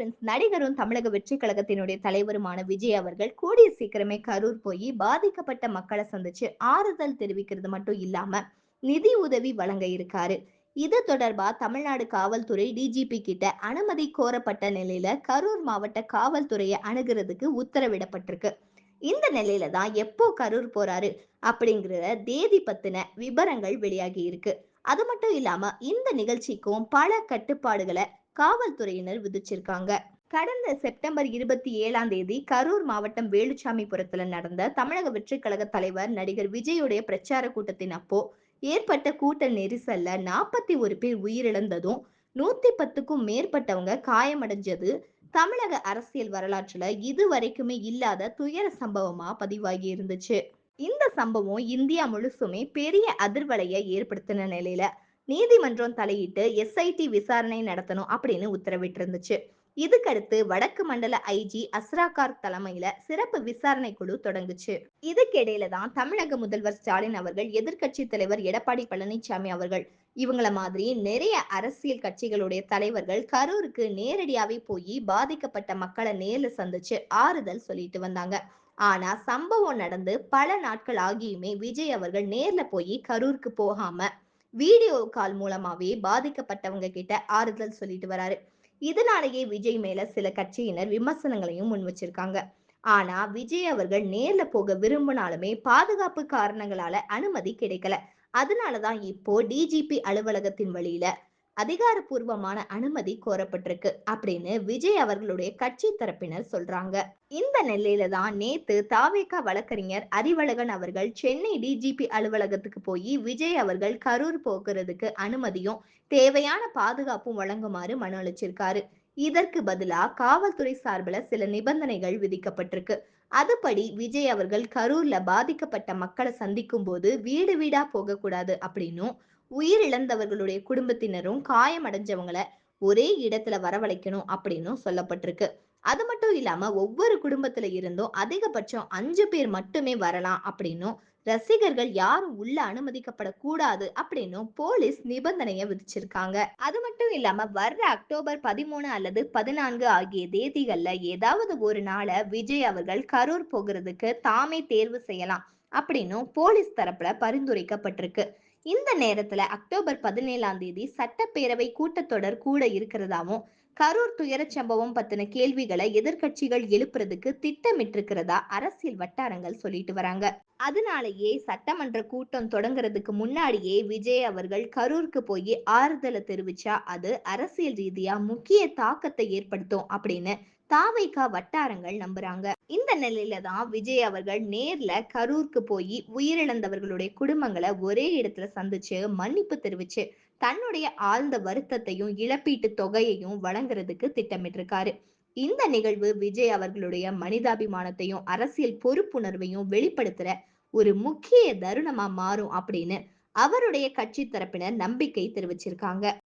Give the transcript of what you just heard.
Friends நடிகரும் தமிழக வெற்றி கழகத்தினுடைய தலைவருமான விஜய் அவர்கள் கூடிய சீக்கிரமே கரூர் போய் பாதிக்கப்பட்ட மக்களை சந்திச்சு ஆறுதல் தெரிவிக்கிறது மட்டும் இல்லாம நிதி உதவி வழங்க இருக்காரு. இது தொடர்பா தமிழ்நாடு காவல்துறை டிஜிபி கிட்ட அனுமதி கோரப்பட்ட நிலையில கரூர் மாவட்ட காவல்துறையை அணுகிறதுக்கு உத்தரவிடப்பட்டிருக்கு. இந்த நிலையில தான் எப்போ கரூர் போறாரு அப்படிங்கிற தேதி பத்தின விபரங்கள் வெளியாகி இருக்கு. அது மட்டும் இல்லாம இந்த நிகழ்ச்சிக்கும் பல கட்டுப்பாடுகளை காவல்துறையினர் விதிச்சிருக்காங்க. கடந்த செப்டம்பர் இருபத்தி ஏழாம் தேதி கரூர் மாவட்டம் வேலுச்சாமிபுரத்துல நடந்த தமிழக வெற்றிக்கழக கழக தலைவர் நடிகர் விஜயுடைய பிரச்சார கூட்டத்தின் அப்போ ஏற்பட்ட கூட்ட நெரிசல்ல நாற்பத்தி ஒரு பேர் உயிரிழந்ததும் நூத்தி பத்துக்கும் மேற்பட்டவங்க காயமடைஞ்சது தமிழக அரசியல் வரலாற்றுல இதுவரைக்குமே இல்லாத துயர சம்பவமா பதிவாகி இருந்துச்சு. இந்த சம்பவம் இந்தியா முழுசுமே பெரிய அதிர்வலையை ஏற்படுத்தின நிலையில நீதிமன்றம் தலையிட்டு எஸ்ஐடி விசாரணை நடத்தணும் அப்படின்னு உத்தரவிட்டிருந்துச்சு. இதுக்கடுத்து வடக்கு மண்டல ஐஜி அஸ்ராகார் தலைமையில சிறப்பு விசாரணை குழு தொடங்குச்சு. இதுக்கிடையில தான் தமிழக முதல்வர் ஸ்டாலின் அவர்கள் எதிர்க்கட்சி தலைவர் எடப்பாடி பழனிசாமி அவர்கள் இவங்கள மாதிரி நிறைய அரசியல் கட்சிகளுடைய தலைவர்கள் கரூருக்கு நேரடியாவே போய் பாதிக்கப்பட்ட மக்களை நேர்ல சந்திச்சு ஆறுதல் சொல்லிட்டு வந்தாங்க. ஆனா சம்பவம் நடந்து பல நாட்கள் ஆகியுமே விஜய் அவர்கள் நேர்ல போய் கரூருக்கு போகாம வீடியோ கால் மூலமாவே பாதிக்கப்பட்டவங்க கிட்ட ஆறுதல் சொல்லிட்டு வராரு. இதனாலேயே விஜய் மேல சில கட்சியினர் விமர்சனங்களையும் முன் வச்சிருக்காங்க. ஆனா விஜய் அவர்கள் நேர்ல போக விரும்பினாலுமே பாதுகாப்பு காரணங்களால அனுமதி கிடைக்கல. அதனாலதான் இப்போ டிஜிபி அலுவலகத்தின் வழியில அதிகாரப்பூர்வமான அனுமதி கோரப்பட்டிருக்கு அப்படின்னு விஜய் அவர்களுடைய கட்சி தரப்பினர் சொல்றாங்க. இந்த நிலையில தான் நேத்து தாவேகா வழக்கறிஞர் அறிவழகன் அவர்கள் சென்னை டிஜிபி அலுவலகத்துக்கு போய் விஜய் அவர்கள் கரூர் போக்குறதுக்கு அனுமதியும் தேவையான பாதுகாப்பும் வழங்குமாறு மனு அளிச்சிருக்காரு. இதற்கு பதிலா காவல்துறை சார்பில் சில நிபந்தனைகள் விதிக்கப்பட்டிருக்கு. அதுபடி விஜய் அவர்கள் கரூர்ல பாதிக்கப்பட்ட மக்களை சந்திக்கும் போது வீடு வீடா போகக்கூடாது அப்படின்னும் உயிரிழந்தவர்களுடைய குடும்பத்தினரும் காயமடைஞ்சவங்களை ஒரே இடத்துல வரவழைக்கணும் அப்படின்னும் சொல்லப்பட்டிருக்கு. அது மட்டும் இல்லாம ஒவ்வொரு குடும்பத்துல இருந்தும் அதிகபட்சம் அஞ்சு பேர் மட்டுமே வரலாம் அப்படின்னும் ரசிகர்கள் யாரும் உள்ள அனுமதிக்கப்படக்கூடாது அப்படின்னும் போலீஸ் நிபந்தனையை விதிச்சிருக்காங்க. அது மட்டும் இல்லாம வர்ற அக்டோபர் பதிமூணு அல்லது பதினான்கு ஆகிய தேதிகள்ல ஏதாவது ஒரு நாள விஜய் அவர்கள் கரூர் போகிறதுக்கு தாமே தேர்வு செய்யலாம் அப்படின்னும் போலீஸ் தரப்புல பரிந்துரைக்கப்பட்டிருக்கு. இந்த நேரத்துல அக்டோபர் பதினேழாம் தேதி சட்டப்பேரவை கூட்டத்தொடர் கூட இருக்கிறதாவும் கரூர் துயரச் சம்பவம் பத்தின கேள்விகளை எதிர்க்கட்சிகள் எழுப்புறதுக்கு திட்டமிட்டிருக்கிறதா அரசியல் வட்டாரங்கள் சொல்லிட்டு வராங்க. அதனாலேயே சட்டமன்ற கூட்டம் தொடங்குறதுக்கு முன்னாடியே விஜய் அவர்கள் கரூருக்கு போய் ஆறுதலை தெரிவிச்சா அது அரசியல் ரீதியா முக்கிய தாக்கத்தை ஏற்படுத்தும் அப்படின்னு தாவைக்கா வட்டாரங்கள் நம்புறாங்க. இந்த நிலையில தான் விஜய் அவர்கள் நேர்ல கரூருக்கு போய் உயிரிழந்தவர்களுடைய குடும்பங்களை ஒரே இடத்துல சந்திச்சு மன்னிப்பு தெரிவிச்சு தன்னுடைய ஆழ்ந்த வருத்தத்தையும் இழப்பீட்டு தொகையையும் வழங்குறதுக்கு திட்டமிட்டிருக்காரு. இந்த நிகழ்வு விஜய் அவர்களுடைய மனிதாபிமானத்தையும் அரசியல் பொறுப்புணர்வையும் வெளிப்படுத்துற ஒரு முக்கிய தருணமா மாறும் அப்படின்னு அவருடைய கட்சி தரப்பினர் நம்பிக்கை தெரிவிச்சிருக்காங்க.